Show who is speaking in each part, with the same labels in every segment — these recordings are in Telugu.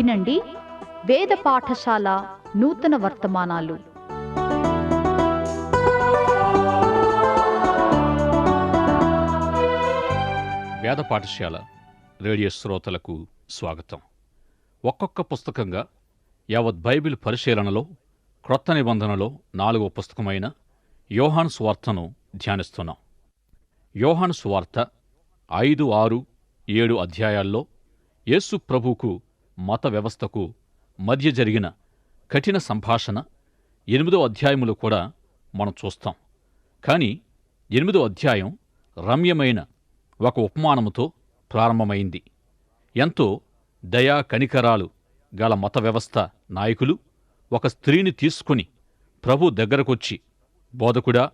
Speaker 1: వినండి. వేద పాఠశాల నూతన వర్తమానాలు.
Speaker 2: వేద పాఠశాల రేడియో శ్రోతలకు స్వాగతం. ఒక్కొక్క పుస్తకంగా యావత్ బైబిల్ పరిశీలనలో క్రొత్త నిబంధనలో నాలుగవ పుస్తకమైన యోహాన్ స్వార్థను ధ్యానిస్తున్నాం. యోహాన్ స్వార్థ ఐదు ఆరు ఏడు అధ్యాయాల్లో యేసు ప్రభువుకు మత వ్యవస్థకు మధ్య జరిగిన కఠిన సంభాషణ ఎనిమిదో అధ్యాయములో కూడా మనం చూస్తాం. కానీ ఎనిమిదో అధ్యాయం రమ్యమైన ఒక ఉపమానముతో ప్రారంభమైంది. ఎంతో దయా కనికరాలు గల మత వ్యవస్థ నాయకులు ఒక స్త్రీని తీసుకుని ప్రభు దగ్గరకొచ్చి బోధకుడా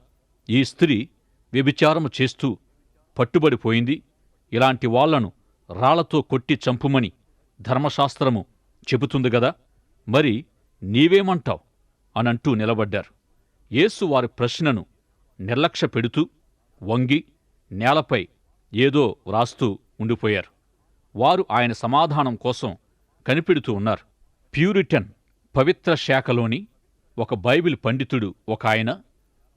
Speaker 2: ఈ స్త్రీ వ్యభిచారము చేస్తూ పట్టుబడిపోయింది. ఇలాంటి వాళ్ళను రాళ్ళతో కొట్టి చంపుమని ధర్మశాస్త్రము చెబుతుంది గదా? మరి నీవేమంటావ్? అనంటూ నిలబడ్డారు. యేసు వారి ప్రశ్నను నిర్లక్ష్య పెడుతూ వంగి నేలపై ఏదో వ్రాస్తూ ఉండిపోయారు. వారు ఆయన సమాధానం కోసం కనిపెడుతూ ఉన్నారు. ప్యూరిటన్ పవిత్ర శాఖలోని ఒక బైబిల్ పండితుడు ఒక ఆయన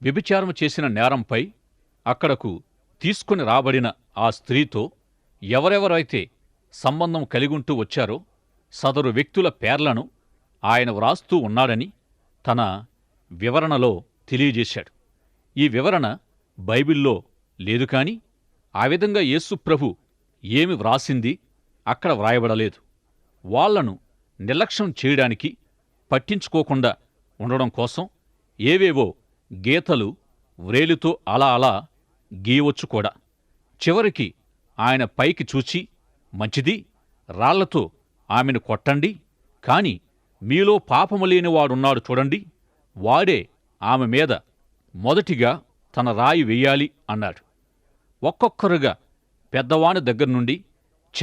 Speaker 2: వ్యభిచారం చేసిన నేరంపై అక్కడకు తీసుకుని రాబడిన ఆ స్త్రీతో ఎవరెవరైతే సంబంధం కలిగుంటూ వచ్చారో సదరు వ్యక్తుల పేర్లను ఆయన వ్రాస్తూ ఉన్నాడని తన వివరణలో తెలియజేశాడు. ఈ వివరణ బైబిల్లో లేదు కాని ఆ విధంగా యేసు ప్రభు ఏమి వ్రాసింది అక్కడ వ్రాయబడలేదు. వాళ్ళను నిర్లక్ష్యం చేయడానికి పట్టించుకోకుండా ఉండడం కోసం ఏవేవో గీతలు వ్రేలితో అలా అలా గీయవచ్చు కూడా. చివరికి ఆయన పైకి చూచి మంచిది. రాళ్ళతో ఆమెను కొట్టండి. కాని మీలో పాపము లేనివాడున్నాడు చూడండి. వాడే ఆమె మీద మొదటిగా తన రాయి వెయ్యాలి అన్నాడు. ఒక్కొక్కరుగా పెద్దవాని దగ్గర నుండి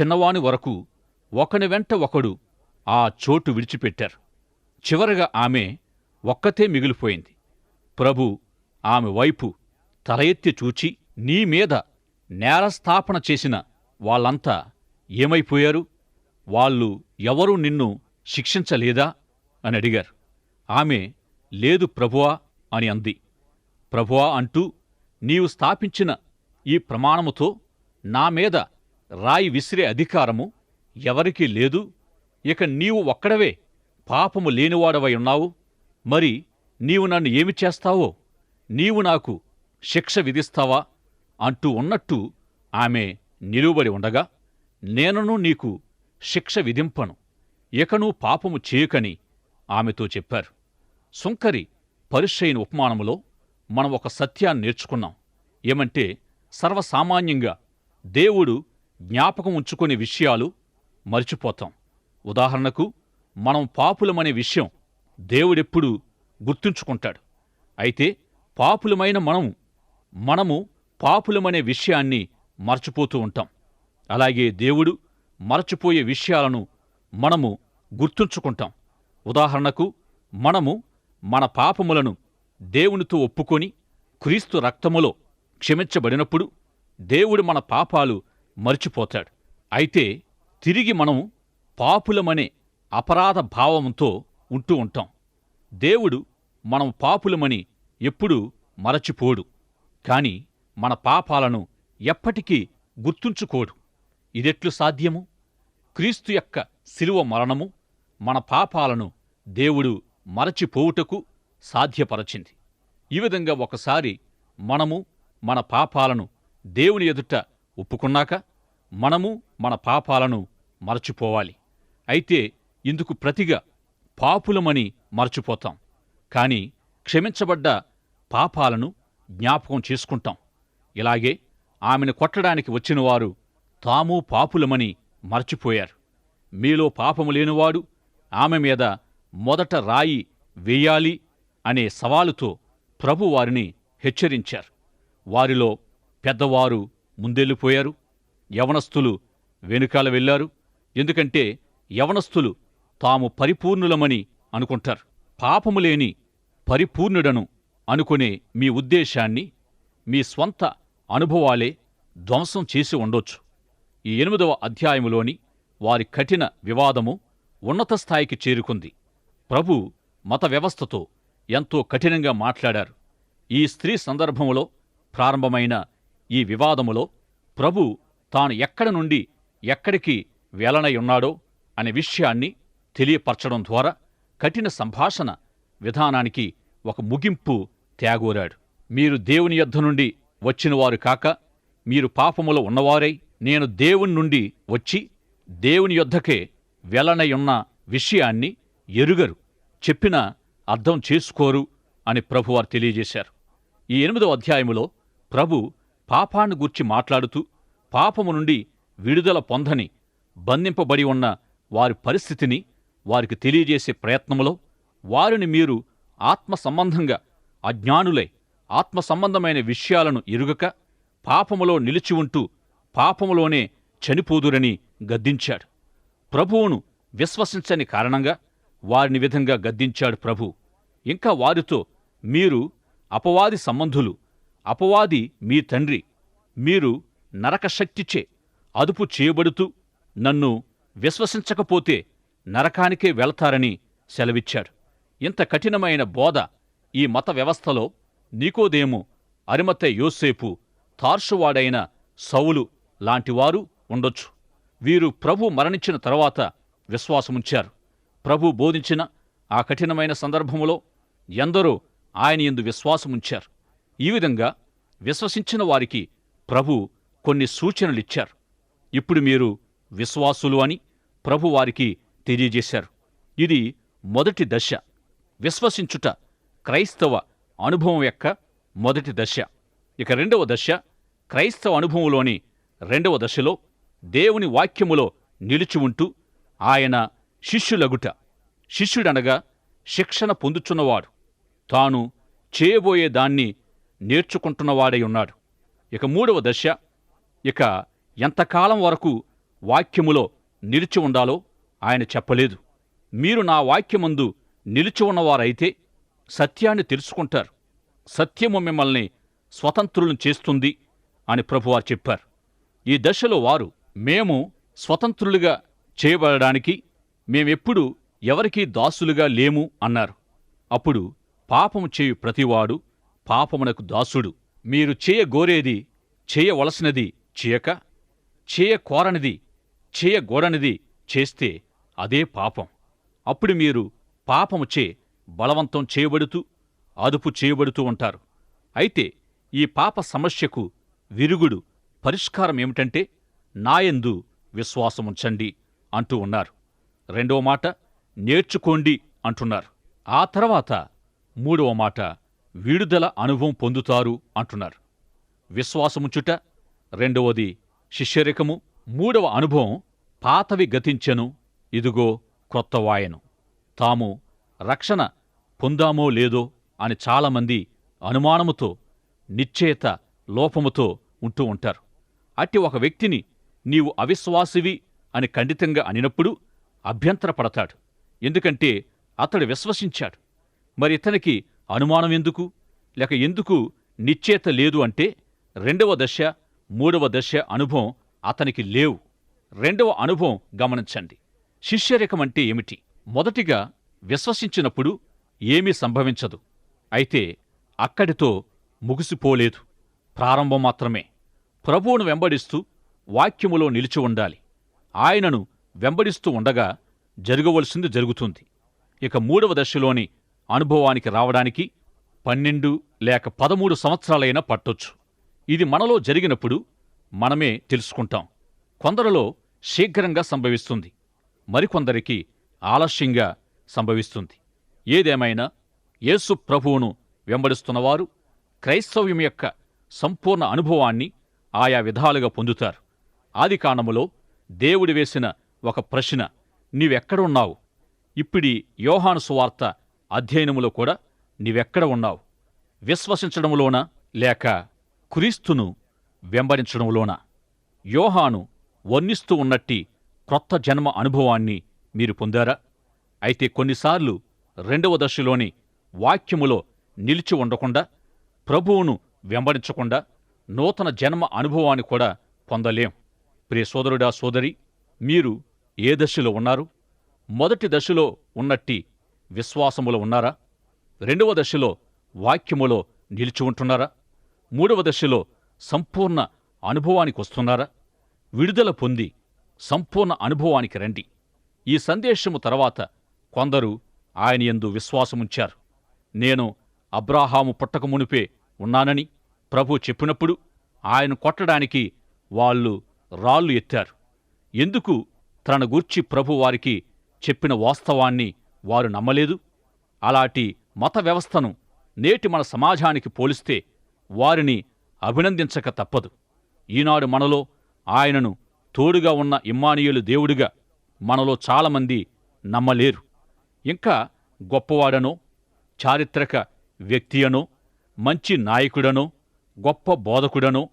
Speaker 2: చిన్నవాని వరకు ఒకని వెంట ఒకడు ఆ చోటు విడిచిపెట్టారు. చివరగా ఆమె ఒక్కతే మిగిలిపోయింది. ప్రభు ఆమె వైపు తల ఎత్తి చూచి నీ మీద నేరస్థాపన చేసిన వాళ్ళంతా ఏమైపోయారు? వాళ్ళు ఎవరూ నిన్ను శిక్షించలేదా? అని అడిగారు. ఆమె లేదు ప్రభువా అని అంది. ప్రభువా అంటూ నీవు స్థాపించిన ఈ ప్రమాణముతో నా మీద రాయి విసిరే అధికారము ఎవరికీ లేదు. ఇక నీవు ఒక్కడవే పాపము లేనివాడవై ఉన్నావు. మరి నీవు నన్ను ఏమి చేస్తావో? నీవు నాకు శిక్ష విధిస్తావా? అంటూ ఉన్నట్టు ఆమె నిలువబడి ఉండగా నేనును నీకు శిక్ష విధింపను. ఇకను పాపము చేయకని ఆమెతో చెప్పారు. సుంకరి పరిశ్రయిన ఉపమానములో మనం ఒక సత్యాన్ని నేర్చుకున్నాం. ఏమంటే సర్వసామాన్యంగా దేవుడు జ్ఞాపకం ఉంచుకునే విషయాలు మర్చిపోతాం. ఉదాహరణకు మనం పాపులమనే విషయం దేవుడెప్పుడు గుర్తుంచుకుంటాడు. అయితే పాపులమైన మనము మనము పాపులమనే విషయాన్ని మర్చిపోతూ ఉంటాం. అలాగే దేవుడు మరచిపోయే విషయాలను మనము గుర్తుంచుకుంటాం. ఉదాహరణకు మనము మన పాపములను దేవునితో ఒప్పుకొని క్రీస్తు రక్తములో క్షమించబడినప్పుడు దేవుడు మన పాపాలు మరిచిపోతాడు. అయితే తిరిగి మనం పాపులమనే అపరాధ భావంతో ఉంటూ ఉంటాం. దేవుడు మనం పాపులమని ఎప్పుడూ మరచిపోడు. కాని మన పాపాలను ఎప్పటికీ గుర్తుంచుకోడు. ఇదెట్లు సాధ్యము? క్రీస్తు యొక్క శిలువ మరణము మన పాపాలను దేవుడు మరచిపోవుటకు సాధ్యపరచింది. ఈ విధంగా ఒకసారి మనము మన పాపాలను దేవుని ఎదుట ఒప్పుకున్నాక మనము మన పాపాలను మరచిపోవాలి. అయితే ఇందుకు ప్రతిగా పాపులమని మరచిపోతాం. కాని క్షమించబడ్డ పాపాలను జ్ఞాపకం చేసుకుంటాం. ఇలాగే ఆమెను కొట్టడానికి వచ్చినవారు తాము పాపులమని మర్చిపోయారు. మీలో పాపము లేనివాడు ఆమె మీద మొదట రాయి వేయాలి అనే సవాలుతో ప్రభు వారిని హెచ్చరించారు. వారిలో పెద్దవారు ముందెళ్ళిపోయారు. యవనస్తులు వెనుకాల వెళ్ళారు. ఎందుకంటే యవనస్తులు తాము పరిపూర్ణులమని అనుకుంటారు. పాపము లేని పరిపూర్ణుడను అనుకునే మీ ఉద్దేశాన్ని మీ స్వంత అనుభవాలే ధ్వంసం చేసి ఉండొచ్చు. ఈ ఎనిమిదవ అధ్యాయములోని వారి కఠిన వివాదము ఉన్నత స్థాయికి చేరుకుంది. ప్రభు మత వ్యవస్థతో ఎంతో కఠినంగా మాట్లాడారు. ఈ స్త్రీ సందర్భములో ప్రారంభమైన ఈ వివాదములో ప్రభు తాను ఎక్కడ నుండి ఎక్కడికి వేలనయున్నాడో అనే విషయాన్ని తెలియపరచడం ద్వారా కఠిన సంభాషణ విధానానికి ఒక ముగింపు త్యాగోరాడు. మీరు దేవుని యుద్ధ నుండి వచ్చినవారు కాక మీరు పాపములో ఉన్నవారై నేను దేవుని నుండి వచ్చి దేవుని యొద్దకే వెలనయున్న విషయాన్ని ఎరుగరు. చెప్పిన అర్థం చేసుకోరు అని ప్రభువారు తెలియజేశారు. ఈ ఎనిమిదవ అధ్యాయములో ప్రభు పాపాన్ని గూర్చి మాట్లాడుతూ పాపము నుండి విడుదల పొందని బంధింపబడి ఉన్న వారి పరిస్థితిని వారికి తెలియజేసే ప్రయత్నములో వారిని మీరు ఆత్మ సంబంధంగా అజ్ఞానులై ఆత్మ సంబంధమైన విషయాలను ఎరుగక పాపములో నిలిచి ఉంటూ పాపములోనే చనిపోదురని గద్దించాడు. ప్రభువును విశ్వసించని కారణంగా వారిని విధంగా గద్దించాడు ప్రభు. ఇంకా వారితో మీరు అపవాది సంబంధులు అపవాది మీ తండ్రి మీరు నరకశక్తిచే అదుపు చేయబడుతూ నన్ను విశ్వసించకపోతే నరకానికే వెళతారని సెలవిచ్చాడు. ఇంత కఠినమైన బోధ ఈ మత వ్యవస్థలో నీకోదేము అరిమత యోసేపు తార్షువాడైన సౌలు లాంటివారు ఉండొచ్చు. వీరు ప్రభు మరణించిన తరువాత విశ్వాసముంచారు. ప్రభు బోధించిన ఆ కఠినమైన సందర్భములో ఎందరో ఆయన యందు విశ్వాసముంచారు. ఈ విధంగా విశ్వసించిన వారికి ప్రభు కొన్ని సూచనలిచ్చారు. ఇప్పుడు మీరు విశ్వాసులు అని ప్రభు వారికి తెలియజేశారు. ఇది మొదటి దశ. విశ్వసించుట క్రైస్తవ అనుభవం యొక్క మొదటి దశ. ఇక రెండవ దశ క్రైస్తవ అనుభవంలోని రెండవ దశలో దేవుని వాక్యములో నిలిచి ఉంటూ ఆయన శిష్యులగుట శిష్యుడనగా శిక్షణ పొందుచున్నవాడు. తాను చేయబోయే దాన్ని నేర్చుకుంటున్నవాడై ఉన్నాడు. ఇక మూడవ దశ ఇక ఎంతకాలం వరకు వాక్యములో నిలిచి ఉండాలో ఆయన చెప్పలేదు. మీరు నా వాక్యమందు నిలిచి ఉన్నవారైతే సత్యాన్ని తెలుసుకుంటారు. సత్యము మిమ్మల్ని స్వతంత్రులను చేస్తుంది అని ప్రభువారు చెప్పారు. ఈ దశలో వారు మేము స్వతంత్రులుగా చేయబడడానికి మేమెప్పుడు ఎవరికీ దాసులుగా లేము అన్నారు. అప్పుడు పాపము చేయు ప్రతివాడు పాపమునకు దాసుడు. మీరు చేయగోరేది చేయవలసినది చేయక చేయకోరనిది చేయగోరనిది చేస్తే అదే పాపం. అప్పుడు మీరు పాపముచే బలవంతం చేయబడుతూ అదుపు చేయబడుతూ ఉంటారు. అయితే ఈ పాప సమస్యకు విరుగుడు పరిష్కారం ఏమిటంటే నాయందు విశ్వాసముంచండి అంటూ ఉన్నారు. రెండవ మాట నేర్చుకోండి అంటున్నారు. ఆ తర్వాత మూడవ మాట విడుదల అనుభవం పొందుతారు అంటున్నారు. విశ్వాసముంచుట రెండవది శిష్యరికము మూడవ అనుభవం పాతవి గతించెను ఇదిగో క్రొత్త వాయను. తాము రక్షణ పొందామో లేదో అని చాలామంది అనుమానముతో నిశ్చేత లోపముతో ఉంటూ ఉంటారు. అట్టి ఒక వ్యక్తిని నీవు అవిశ్వాసివి అని ఖండితంగా అనినప్పుడు అభ్యంతరపడతాడు. ఎందుకంటే అతడు విశ్వసించాడు. మరి ఇతనికి అనుమానం ఎందుకు? లేక ఎందుకు నిశ్చేత లేదు అంటే రెండవ దశ మూడవ దశ అనుభవం అతనికి లేవు. రెండవ అనుభవం గమనించండి. శిష్యరేఖమంటే అంటే ఏమిటి? మొదటిగా విశ్వసించినప్పుడు ఏమీ సంభవించదు. అయితే అక్కడితో ముగిసిపోలేదు. ప్రారంభం మాత్రమే. ప్రభువును వెంబడిస్తూ వాక్యములో నిలిచి ఉండాలి. ఆయనను వెంబడిస్తూ ఉండగా జరగవలసింది జరుగుతుంది. ఇక మూడవ దశలోని అనుభవానికి రావడానికి పన్నెండు లేక పదమూడు సంవత్సరాలైనా పట్టొచ్చు. ఇది మనలో జరిగినప్పుడు మనమే తెలుసుకుంటాం. కొందరిలో శీఘ్రంగా సంభవిస్తుంది. మరికొందరికి ఆలస్యంగా సంభవిస్తుంది. ఏదేమైనా యేసు ప్రభువును వెంబడిస్తున్నవారు క్రైస్తవ్యం యొక్క సంపూర్ణ అనుభవాన్ని ఆయా విధాలుగా పొందుతారు. ఆదికాండములో దేవుడు వేసిన ఒక ప్రశ్న నీవెక్కడ ఉన్నావు ఇప్పుడి యోహాను సువార్త అధ్యయనములో కూడా నీవెక్కడ ఉన్నావు? విశ్వసించడంలోనా లేక క్రీస్తును వెంబడించడంలోన యోహాను వర్ణిస్తూ ఉన్నట్టి క్రొత్త జన్మ అనుభవాన్ని మీరు పొందారా? అయితే కొన్నిసార్లు రెండవ దశలోని వాక్యములో నిలిచి ఉండకుండా ప్రభువును వెంబడించకుండా నూతన జన్మ అనుభవాన్ని కూడా పొందలేం. ప్రియ సోదరుడా సోదరి మీరు ఏ దశలో ఉన్నారు? మొదటి దశలో ఉన్నట్టి విశ్వాసములో ఉన్నారా? రెండవ దశలో వాక్యములో నిలిచి ఉంటున్నారా? మూడవ దశలో సంపూర్ణ అనుభవానికి వస్తున్నారా? విడుదల పొంది సంపూర్ణ అనుభవానికి రండి. ఈ సందేశము తర్వాత కొందరు ఆయన యందు విశ్వాసముంచారు. నేను అబ్రాహాము పుట్టక మునిపే ఉన్నానని ప్రభు చెప్పినప్పుడు ఆయన కొట్టడానికి వాళ్ళు రాళ్ళు ఎత్తారు. ఎందుకు? తన గూర్చి ప్రభు వారికి చెప్పిన వాస్తవాన్ని వారు నమ్మలేదు. అలాంటి మత వ్యవస్థను నేటి మన సమాజానికి పోలిస్తే వారిని అభినందించక తప్పదు. ఈనాడు మనలో ఆయనను తోడుగా ఉన్న ఇమ్మానియులు దేవుడిగా మనలో చాలామంది నమ్మలేరు. ఇంకా గొప్పవాడనో చారిత్రక వ్యక్తి అనో మంచి నాయకుడనో గొప్ప బోధకుడనో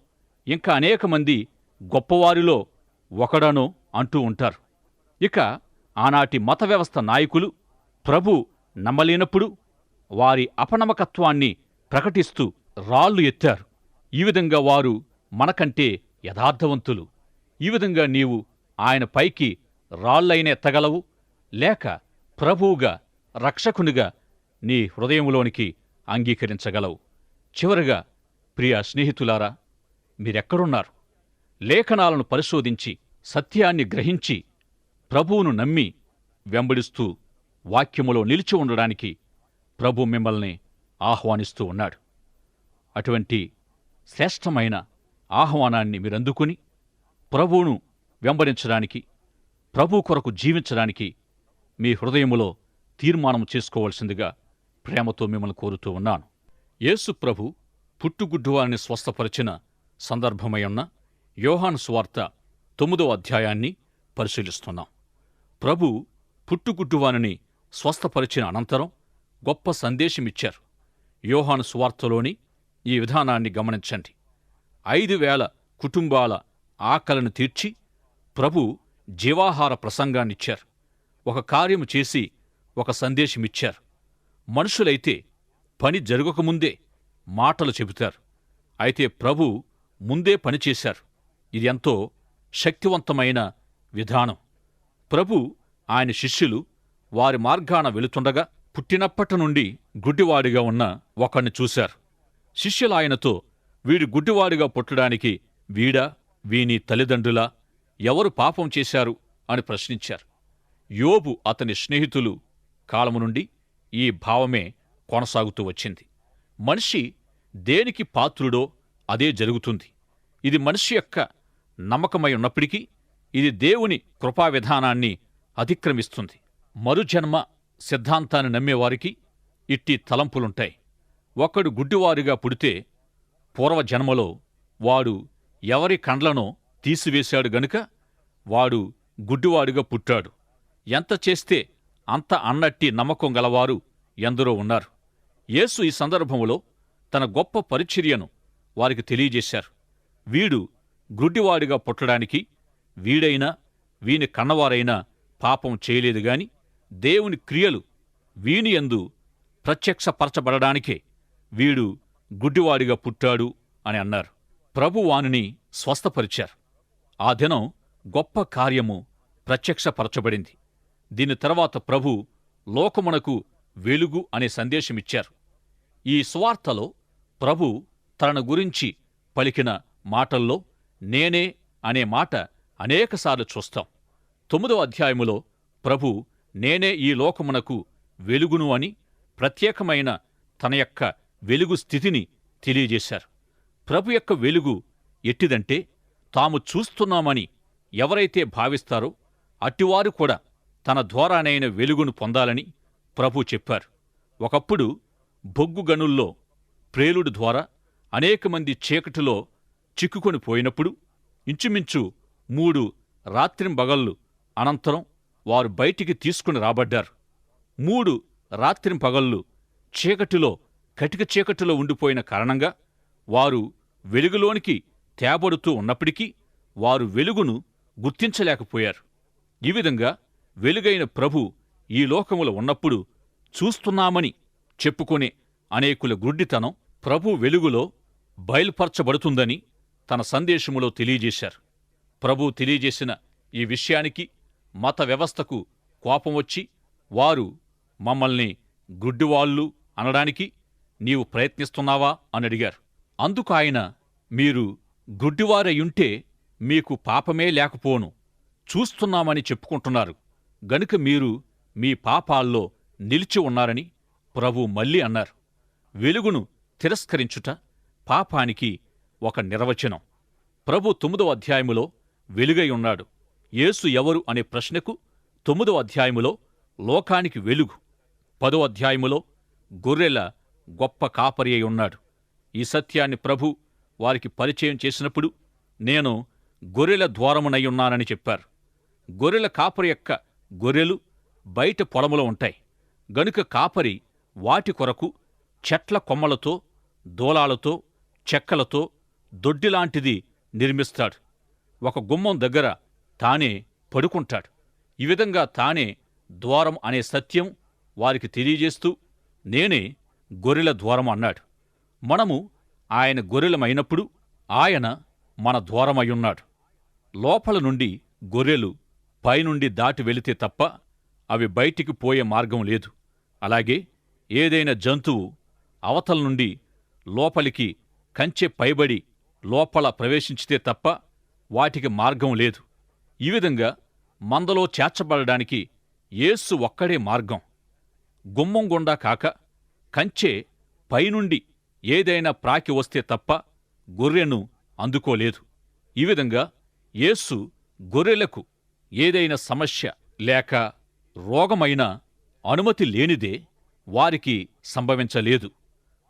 Speaker 2: ఇంకా అనేక మంది గొప్పవారిలో ఒకడనో అంటూ ఉంటారు. ఇక ఆనాటి మత వ్యవస్థ నాయకులు ప్రభు నమ్మలేనప్పుడు వారి అపనమకత్వాన్ని ప్రకటిస్తూ రాళ్ళు ఎత్తారు. ఈ విధంగా వారు మనకంటే యథార్థవంతులు. ఈ విధంగా నీవు ఆయన పైకి రాళ్ళైన ఎత్తగలవు లేక ప్రభువుగా రక్షకునిగా నీ హృదయంలోనికి అంగీకరించగలవు. చివరగా ప్రియ స్నేహితులారా మీరెక్కడున్నారు? లేఖనాలను పరిశోధించి సత్యాన్ని గ్రహించి ప్రభువును నమ్మి వెంబడిస్తూ వాక్యములో నిలిచి ఉండడానికి ప్రభు మిమ్మల్ని ఆహ్వానిస్తూ ఉన్నాడు. అటువంటి శ్రేష్టమైన ఆహ్వానాన్ని మీరందుకుని ప్రభువును వెంబడించడానికి ప్రభు కొరకు జీవించడానికి మీ హృదయములో తీర్మానం చేసుకోవలసిందిగా ప్రేమతో మిమ్మల్ని కోరుతూ ఉన్నాను. యేసు ప్రభు పుట్టుగుడ్డువారిని స్వస్థపరిచిన సందర్భమై యోహాన్ యోహాను తొమ్మిదో అధ్యాయాన్ని పరిశీలిస్తున్నాం. ప్రభు పుట్టుగుడ్డువానిని స్వస్థపరిచిన అనంతరం గొప్ప సందేశమిచ్చారు. యోహాను సువార్తలోని ఈ విధానాన్ని గమనించండి. ఐదు వేల కుటుంబాల ఆకలను తీర్చి ప్రభు జీవాహార ప్రసంగాన్నిచ్చారు. ఒక కార్యము చేసి ఒక సందేశమిచ్చారు. మనుషులైతే పని జరగకముందే మాటలు చెబుతారు. అయితే ప్రభు ముందే పనిచేశారు ఇది ఎంతో శక్తివంతమైన విధానం. ప్రభు ఆయన శిష్యులు వారి మార్గాన వెళుతుండగా పుట్టినప్పటి నుండి గుడ్డివాడిగా ఉన్న ఒకణ్ణి చూశారు. శిష్యులాయనతో వీడు గుడ్డివాడిగా పుట్టడానికి వీడా వీని తల్లిదండ్రులా ఎవరు పాపం చేశారు? అని ప్రశ్నించారు. యోబు అతని స్నేహితులు కాలము నుండి ఈ భావమే కొనసాగుతూ వచ్చింది. మనిషి దేనికి పాత్రుడో అదే జరుగుతుంది. ఇది మనిషి యొక్క నమ్మకమై ఉన్నప్పటికీ ఇది దేవుని కృపా విధానాన్ని అతిక్రమిస్తుంది. మరుజన్మ సిద్ధాంతాన్ని నమ్మేవారికి ఇట్టి తలంపులుంటాయి. ఒకడు గుడ్డివారుగా పుడితే పూర్వజన్మలో వాడు ఎవరి కండ్లనో తీసివేశాడు గనుక వాడు గుడ్డివాడుగా పుట్టాడు. ఎంత చేస్తే అంత అన్నట్టి నమ్మకం గలవారు ఎందరో ఉన్నారు. యేసు ఈ సందర్భంలో తన గొప్ప పరిచర్యను వారికి తెలియజేశారు. వీడు గుడ్డివాడిగా పుట్టడానికి వీడైనా వీని కన్నవారైనా పాపం చేయలేదు గాని దేవుని క్రియలు వీనియందు ప్రత్యక్షపరచబడడానికే వీడు గుడ్డివాడిగా పుట్టాడు అని అన్నారు. ప్రభు వానిని స్వస్థపరిచారు. ఆ దినం గొప్ప కార్యము ప్రత్యక్షపరచబడింది. దీని తర్వాత ప్రభు లోకమునకు వెలుగు అనే సందేశమిచ్చారు. ఈ సువార్తలో ప్రభు తనను గురించి పలికిన మాటల్లో నేనే అనే మాట అనేకసార్లు చూస్తాం. తొమ్మిదవ అధ్యాయములో ప్రభు నేనే ఈ లోకమునకు వెలుగును అని ప్రత్యేకమైన తన యొక్క వెలుగు స్థితిని తెలియజేశారు. ప్రభు యొక్క వెలుగు ఎట్టిదంటే తాము చూస్తున్నామని ఎవరైతే భావిస్తారో అట్టివారు కూడా తన ద్వారానైన వెలుగును పొందాలని ప్రభు చెప్పారు. ఒకప్పుడు బొగ్గు గనుల్లో ప్రేలుడు ద్వారా అనేక మంది చీకటిలో చిక్కుకొని పోయినప్పుడు ఇంచుమించు మూడు రాత్రింబగళ్ళు అనంతరం వారు బయటికి తీసుకుని రాబడ్డారు. మూడు రాత్రింపగళ్ళు చీకటిలో కటిక చీకటిలో ఉండిపోయిన కారణంగా వారు వెలుగులోనికి తేబడుతూ ఉన్నప్పటికీ వారు వెలుగును గుర్తించలేకపోయారు. ఈ విధంగా వెలుగైన ప్రభు ఈ లోకములో ఉన్నప్పుడు చూస్తున్నామని చెప్పుకునే అనేకుల గుడ్డితనం ప్రభు వెలుగులో బయలుపరచబడుతుందని తన సందేశములో తెలియజేశారు. ప్రభు తెలియజేసిన ఈ విషయానికి మత వ్యవస్థకు కోపం వచ్చి వారు మమ్మల్ని గుడ్డివాళ్ళు అనడానికి నీవు ప్రయత్నిస్తున్నావా అని అడిగారు. అందుకు ఆయన మీరు గుడ్డివారయ్యుంటే మీకు పాపమే లేకపోను చూస్తున్నామని చెప్పుకుంటున్నారు. గనుక మీరు మీ పాపాల్లో నిలిచి ఉన్నారని ప్రభు మళ్ళీ అన్నారు వెలుగును తిరస్కరించుట పాపానికి ఒక నిర్వచనం. ప్రభు తొమ్మిదో అధ్యాయములో వెలుగై ఉన్నాడు. యేసు ఎవరు అనే ప్రశ్నకు తొమ్మిదో అధ్యాయములో లోకానికి వెలుగు. పదో అధ్యాయములో గొర్రెల గొప్ప కాపరి అయి ఉన్నాడు. ఈ సత్యాన్ని ప్రభు వారికి పరిచయం చేసినప్పుడు నేను గొర్రెల ద్వారమునై ఉన్నానని చెప్పారు. గొర్రెల కాపరి యొక్క గొర్రెలు బయట పొలములో ఉంటాయి. గనుక కాపరి వాటి కొరకు చెట్ల కొమ్మలతో దూలాలతో చెక్కలతో దొడ్డిలాంటిది నిర్మిస్తాడు. ఒక గుమ్మం దగ్గర తానే పడుకుంటాడు. ఈ విధంగా తానే ద్వారం అనే సత్యం వారికి తెలియజేస్తూ నేనే గొర్రెల ద్వారం అన్నాడు. మనము ఆయన గొర్రెలమైనప్పుడు ఆయన మన ద్వారమయ్యున్నాడు. లోపల నుండి గొర్రెలు పైనుండి దాటి వెళితే తప్ప అవి బయటికి పోయే మార్గం లేదు. అలాగే ఏదైనా జంతువు అవతల నుండి లోపలికి కంచె పైబడి లోపల ప్రవేశించితే తప్ప వాటికి మార్గం లేదు. ఈ విధంగా మందలో చేర్చబడడానికి యేసు ఒక్కడే మార్గం. గుమ్మం గుండా కాక కంచె పైనుండి ఏదైనా ప్రాకి వస్తే తప్ప గొర్రెను అందుకోలేదు. ఈ విధంగా యేసు గొర్రెలకు ఏదైనా సమస్య లేక రోగమైన అనుమతి లేనిదే వారికి సంభవించలేదు.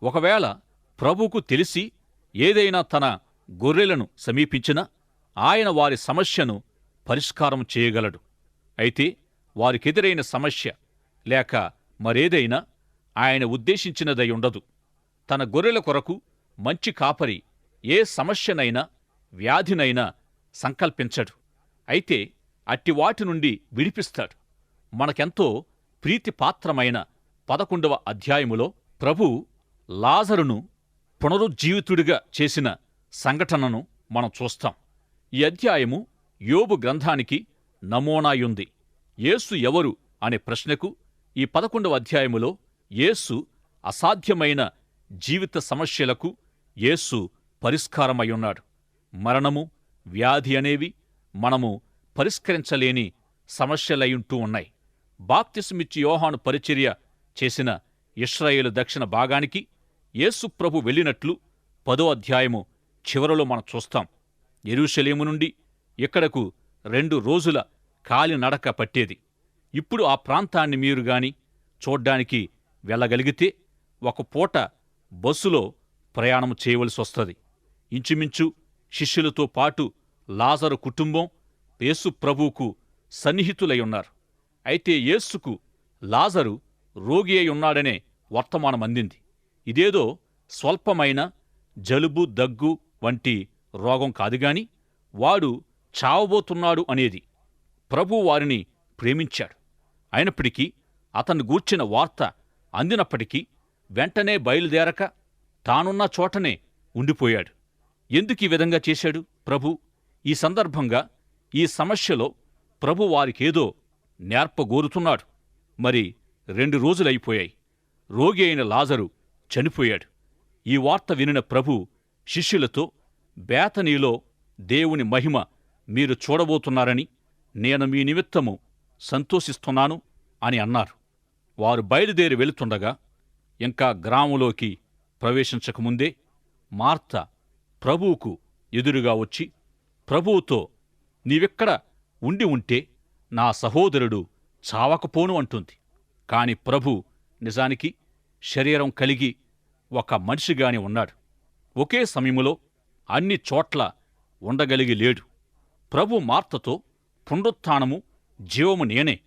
Speaker 2: ఒకవేళ ప్రభువుకు తెలిసి ఏదైనా తన గొర్రెలను సమీపించినా ఆయన వారి సమస్యను పరిష్కారం చేయగలడు. అయితే వారికెదురైన సమస్య లేక మరేదైనా ఆయన ఉద్దేశించినదై ఉండదు. తన గొర్రెల కొరకు మంచి కాపరి ఏ సమస్యనైనా వ్యాధినైనా సంకల్పించడు. అయితే అట్టి వాటి నుండి విడిపిస్తాడు. మనకెంతో ప్రీతిపాత్రమైన పదకొండవ అధ్యాయములో ప్రభు లాజరును పునరుజ్జీవితుడిగా చేసిన సంఘటనను మనం చూస్తాం. ఈ అధ్యాయము యోబు గ్రంథానికి నమూనాయుంది. యేసు ఎవరు అనే ప్రశ్నకు ఈ పదకొండవ అధ్యాయములో యేసు అసాధ్యమైన జీవిత సమస్యలకు యేసు పరిష్కారమయ్యున్నాడు. మరణము వ్యాధి అనేవి మనము పరిష్కరించలేని సమస్యలయుంటూ ఉన్నాయి. బాప్తిస్మిచ్చి యోహాను పరిచర్య చేసిన ఇస్రాయేలు దక్షిణ భాగానికి యేసుప్రభు వెళ్ళినట్లు పదో అధ్యాయము చివరలో మనం చూస్తాం. ఎరుషలేము నుండి ఇక్కడకు రెండు రోజుల కాలినడక పట్టేది. ఇప్పుడు ఆ ప్రాంతాన్ని మీరు గాని చూడ్డానికి వెళ్ళగలిగితే ఒక పూట బస్సులో ప్రయాణం చేయవలసి వస్తుంది. ఇంచుమించు శిష్యులతో పాటు లాజరు కుటుంబం యేసు ప్రభువుకు సన్నిహితులై ఉన్నారు. అయితే యేసుకు లాజరు రోగి అయి ఉన్నాడనే వర్తమానం అందింది. ఇదేదో స్వల్పమైన జలుబు దగ్గు వంటి రోగం కాదుగాని వాడు చావబోతున్నాడు అనేది ప్రభు వారిని ప్రేమించాడు. అయినప్పటికీ అతను గూర్చిన వార్త అందినప్పటికీ వెంటనే బయలుదేరక తానున్న చోటనే ఉండిపోయాడు. ఎందుకు ఈ విధంగా చేశాడు ప్రభు? ఈ సందర్భంగా ఈ సమస్యలో ప్రభు వారికేదో నేర్పగోరుతున్నాడు. మరి రెండు రోజులైపోయాయి రోగి అయిన లాజరు చనిపోయాడు. ఈ వార్త వినిన ప్రభు శిష్యులతో బేతనీలో దేవుని మహిమ మీరు చూడబోతున్నారని నేను మీ నిమిత్తము సంతోషిస్తున్నాను అని అన్నారు. వారు బయలుదేరి వెళుతుండగా ఇంకా గ్రామంలోకి ప్రవేశించకముందే మార్త ప్రభువుకు ఎదురుగా వచ్చి ప్రభువుతో నీవిక్కడ ఉండి ఉంటే నా సహోదరుడు చావకపోను అంటుంది. కాని ప్రభు నిజానికి శరీరం కలిగి ఒక మనిషిగాని ఉన్నాడు. ఒకే సమయములో అన్ని చోట్ల ఉండగలిగి లేడు ప్రభు మార్తతో పునరుత్నము జీవము నేనే.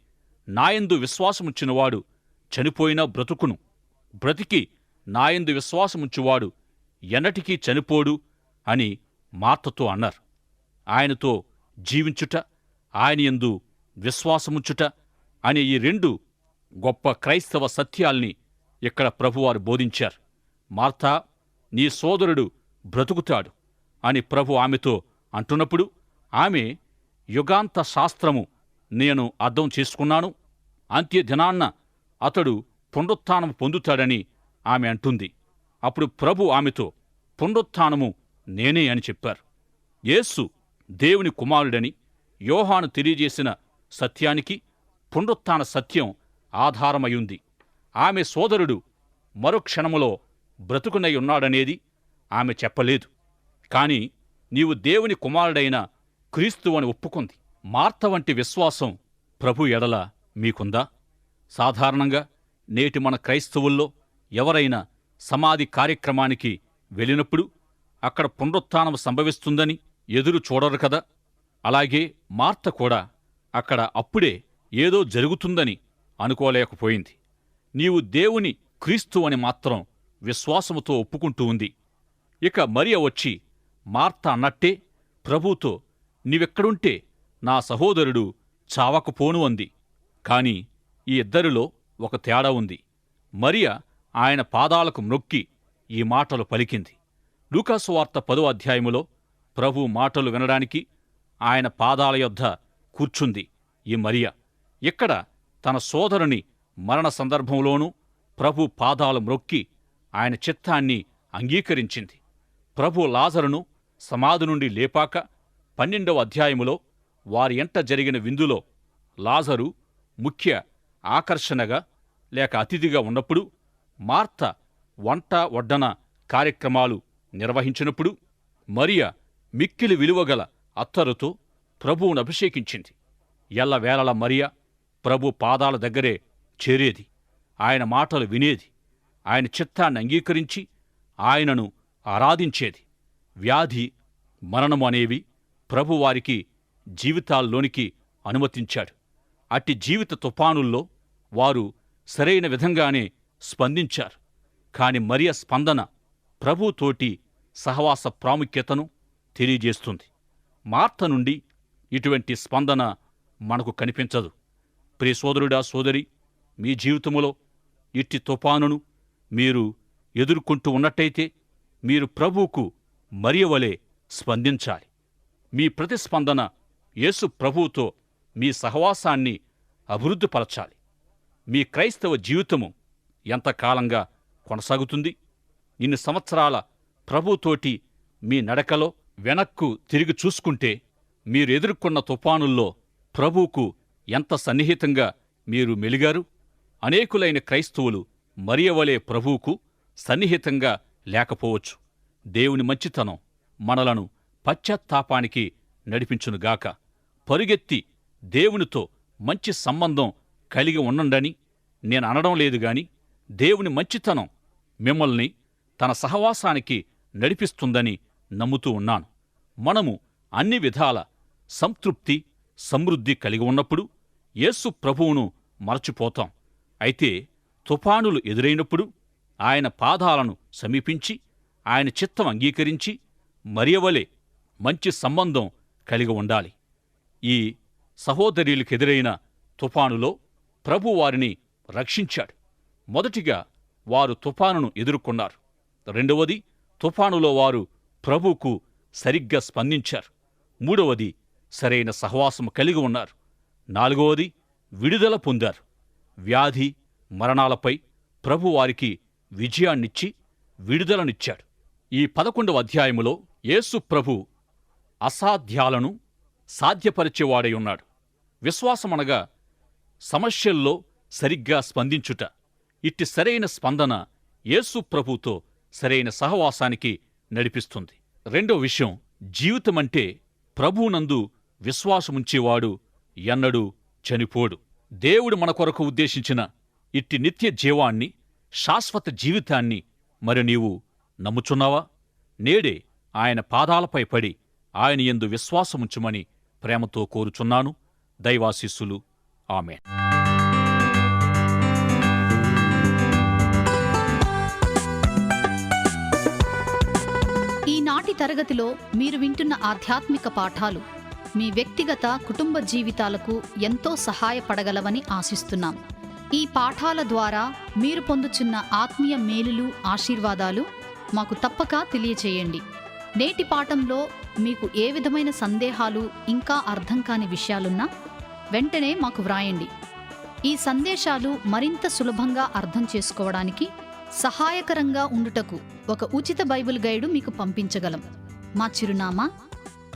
Speaker 2: నాయందు విశ్వాసముచ్చినవాడు చనిపోయినా బ్రతుకును. బ్రతికి నాయందు విశ్వాసముచ్చువాడు ఎన్నటికీ చనిపోడు అని మార్తతో అన్నారు. ఆయనతో జీవించుట ఆయన యందు అనే ఈ రెండు గొప్ప క్రైస్తవ సత్యాల్ని ఇక్కడ ప్రభువారు బోధించారు. మార్తా నీ సోదరుడు బ్రతుకుతాడు అని ప్రభు ఆమెతో అంటున్నప్పుడు ఆమె యుగాంత శాస్త్రము నేను అర్థం చేసుకున్నాను. అంత్య దినాన్న అతడు పునరుత్థానము పొందుతాడని ఆమె అంటుంది. అప్పుడు ప్రభు ఆమెతో పునరుత్నము నేనే అని చెప్పారు. యేసు దేవుని కుమారుడని యోహాను తెలియజేసిన సత్యానికి పునరుత్న సత్యం ఆధారమయుంది. ఆమె సోదరుడు మరుక్షణములో బ్రతుకునై ఉన్నాడనేది ఆమె చెప్పలేదు. కాని నీవు దేవుని కుమారుడైన క్రీస్తు అని ఒప్పుకుంది. మార్త వంటి విశ్వాసం ప్రభు ఎడల మీకుందా? సాధారణంగా నేటి మన క్రైస్తవుల్లో ఎవరైనా సమాధి కార్యక్రమానికి వెళ్ళినప్పుడు అక్కడ పునరుత్థానం సంభవిస్తుందని ఎదురు చూడరు కదా? అలాగే మార్త కూడా అక్కడ అప్పుడే ఏదో జరుగుతుందని అనుకోలేకపోయింది. నీవు దేవుని క్రీస్తు అని మాత్రం విశ్వాసముతో ఒప్పుకుంటూ ఉంది. ఇక మరియ వచ్చి మార్త అన్నట్టే ప్రభుతో నీవెక్కడుంటే నా సహోదరుడు చావకపోను అంది. కాని ఈ ఇద్దరిలో ఒక తేడా ఉంది. మరియ ఆయన పాదాలకు మ్రొక్కి ఈ మాటలు పలికింది. లూకాసు వార్త పదో అధ్యాయములో ప్రభు మాటలు వినడానికి ఆయన పాదాల యొద్ద కూర్చుంది ఈ మరియ. ఇక్కడ తన సోదరుని మరణ సందర్భంలోనూ ప్రభు పాదాలు మ్రొక్కి ఆయన చిత్తాన్ని అంగీకరించింది. ప్రభు లాజరును సమాధి నుండి లేపాక పన్నెండవ అధ్యాయములో వారి ఎంట జరిగిన విందులో లాజరు ముఖ్య ఆకర్షణగా లేక అతిథిగా ఉన్నప్పుడు మార్త వంట వడ్డన కార్యక్రమాలు నిర్వహించినప్పుడు మరియ మిక్కిలి విలువగల అత్తరుతో ప్రభువును అభిషేకించింది. ఎల్లవేళల మరియ ప్రభు పాదాల దగ్గరే చేరేది. ఆయన మాటలు వినేది. ఆయన చిత్తాన్ని అంగీకరించి ఆయనను ఆరాధించేది. వ్యాధి మరణము అనేవి ప్రభువారికి జీవితాల్లోనికి అనుమతించాడు. అట్టి జీవిత తుఫానుల్లో వారు సరైన విధంగానే స్పందించారు. కాని మరియ స్పందన ప్రభుతోటి సహవాస ప్రాముఖ్యతను తెలియజేస్తుంది. మార్త నుండి ఇటువంటి స్పందన మనకు కనిపించదు. ప్రియ సోదరుడా సోదరి మీ జీవితములో ఇట్టి తుఫానును మీరు ఎదుర్కొంటూ ఉన్నట్టయితే మీరు ప్రభువుకు మరియవలే స్పందించాలి. మీ ప్రతిస్పందన యేసు ప్రభువుతో మీ సహవాసాన్ని అభివృద్ధిపరచాలి. మీ క్రైస్తవ జీవితము ఎంతకాలంగా కొనసాగుతుంది? ఇన్ని సంవత్సరాల ప్రభుతోటి మీ నడకలో వెనక్కు తిరిగి చూసుకుంటే మీరు ఎదుర్కొన్న తుఫానుల్లో ప్రభువుకు ఎంత సన్నిహితంగా మీరు మెలిగారు? అనేకులైన క్రైస్తవులు మరియవలే ప్రభువుకు సన్నిహితంగా లేకపోవచ్చు. దేవుని మంచితనం మనలను పశ్చాత్తాపానికి నడిపించునుగాక. పరుగెత్తి దేవునితో మంచి సంబంధం కలిగి ఉండండని నేను అనడం లేదు గాని దేవుని మంచితనం మిమ్మల్ని తన సహవాసానికి నడిపిస్తుందని నమ్ముతూ ఉన్నాను. మనము అన్ని విధాల సంతృప్తి సమృద్ధి కలిగి ఉన్నప్పుడు యేసు ప్రభువును మరచిపోతాం. అయితే తుఫానులు ఎదురైనప్పుడు ఆయన పాదాలను సమీపించి ఆయన చిత్తం అంగీకరించి మరియవలే మంచి సంబంధం కలిగి ఉండాలి. ఈ సహోదరులకెదురైన తుఫానులో ప్రభు వారిని రక్షించాడు. మొదటిగా వారు తుఫానును ఎదుర్కొన్నారు. రెండవది తుఫానులో వారు ప్రభువుకు సరిగ్గా స్పందించారు. మూడవది సరైన సహవాసము కలిగి ఉన్నారు. నాలుగవది విడుదల పొందారు. వ్యాధి మరణాలపై ప్రభు వారికి విజయాన్నిచ్చి విడుదలనిచ్చాడు. ఈ పదకొండవ అధ్యాయములో యేసు ప్రభు అసాధ్యాలను సాధ్యపరిచేవాడై ఉన్నాడు. విశ్వాసమనగా సమస్యల్లో సరిగ్గా స్పందించుట ఇట్టి సరైన స్పందన యేసు ప్రభుతో సరైన సహవాసానికి నడిపిస్తుంది. రెండో విషయం జీవితమంటే ప్రభువునందు విశ్వాసముంచేవాడు ఎన్నడూ చనిపోడు. దేవుడు మన కొరకు ఉద్దేశించిన ఇట్టి నిత్య జీవాన్ని శాశ్వత జీవితాన్ని మరి నీవు నమ్ముచున్నావా? నేడే ఆయన పాదాలపై పడి ఆయన ఎందు విశ్వాసముంచుమని ప్రేమతో కోరుచున్నాను. దైవాశిస్సులు. ఆమె
Speaker 1: తరగతిలో మీరు వింటున్న ఆధ్యాత్మిక పాఠాలు మీ వ్యక్తిగత కుటుంబ జీవితాలకు ఎంతో సహాయపడగలవని ఆశిస్తున్నాం. ఈ పాఠాల ద్వారా మీరు పొందుచున్న ఆత్మీయ మేలులు ఆశీర్వాదాలు మాకు తప్పక తెలియచేయండి. నేటి పాఠంలో మీకు ఏ విధమైన సందేహాలు ఇంకా అర్థం కాని విషయాలున్నా వెంటనే మాకు వ్రాయండి. ఈ సందేశాలు మరింత సులభంగా అర్థం చేసుకోవడానికి సహాయకరంగా ఉండుటకు ఒక ఉచిత బైబిల్ గైడు మీకు పంపించగలం. మా చిరునామా